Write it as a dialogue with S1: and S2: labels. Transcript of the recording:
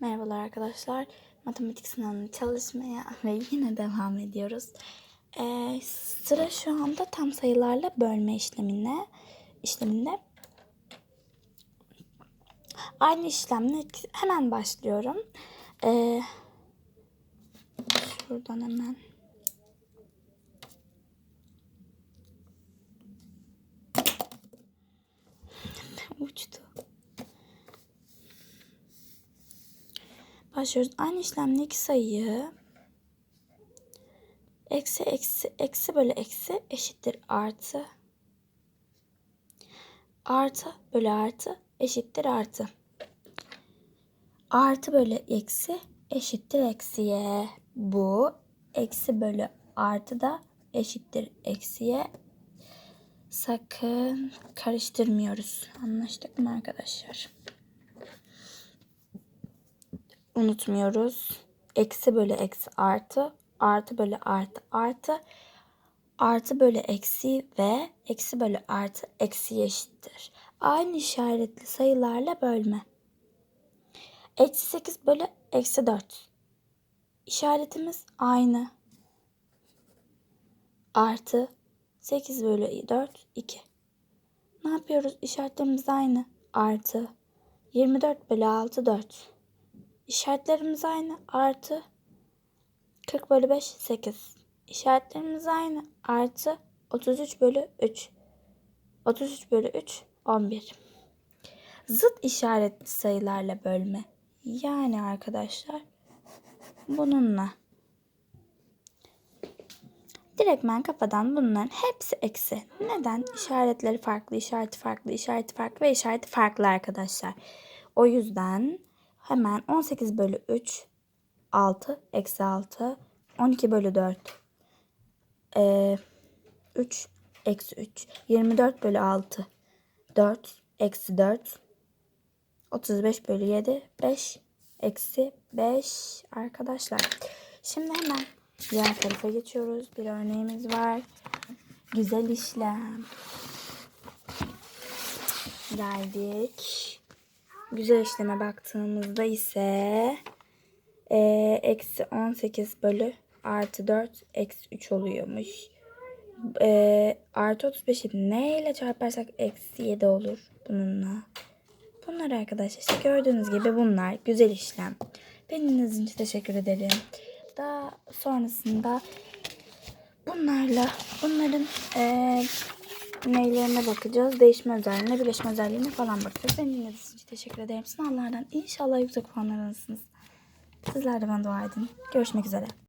S1: Merhabalar arkadaşlar. Matematik sınavını çalışmaya ve yine devam ediyoruz. Ee, sıra şu anda tam sayılarla bölme işlemine işleminde. Aynı işlemle hemen başlıyorum. Ee, şuradan hemen. Uçtu. Başlıyoruz. Aynı işlemle iki sayıyı eksi eksi eksi bölü eksi eşittir artı artı bölü artı eşittir artı. Artı bölü eksi eşittir eksiye. Bu eksi bölü artı da eşittir eksiye. Sakın karıştırmıyoruz. Anlaştık mı arkadaşlar? Unutmuyoruz. Eksi bölü eksi artı, artı bölü artı artı, artı bölü eksi ve eksi bölü artı eksi eşittir. Aynı işaretli sayılarla bölme. Eksi 8 bölü eksi 4. İşaretimiz aynı. Artı 8 bölü 4, 2. Ne yapıyoruz? İşaretlerimiz aynı. Artı 24 bölü 6, 4. İşaretlerimiz aynı. Artı 40 bölü 5 8. İşaretlerimiz aynı. Artı 33 bölü 3. 33 bölü 3 11. Zıt işaretli sayılarla bölme. Yani arkadaşlar bununla. Direktmen kafadan bunların hepsi eksi. Neden? İşaretleri farklı, işareti farklı, işareti farklı ve işareti farklı arkadaşlar. O yüzden Hemen 18 bölü 3 6 eksi 6 12 bölü 4 ee, 3 eksi 3 24 bölü 6 4 eksi 4 35 bölü 7 5 eksi 5 arkadaşlar. Şimdi hemen diğer tarafa geçiyoruz. Bir örneğimiz var. Güzel işlem. Geldik. Güzel işleme baktığımızda ise e, eksi 18 bölü artı 4 eksi 3 oluyormuş. E, artı 35'i ne ile çarparsak eksi 7 olur bununla. Bunlar arkadaşlar işte gördüğünüz gibi bunlar güzel işlem. Dinlediğiniz için teşekkür ederim. Daha sonrasında bunlarla bunların e, neylerine bakacağız. Değişme özelliğine, birleşme özelliğine falan bakacağız. Beni dinlediğiniz için teşekkür ederim. Sınavlardan inşallah yüksek puanlar alırsınız. Sizler de bana dua edin. Görüşmek üzere.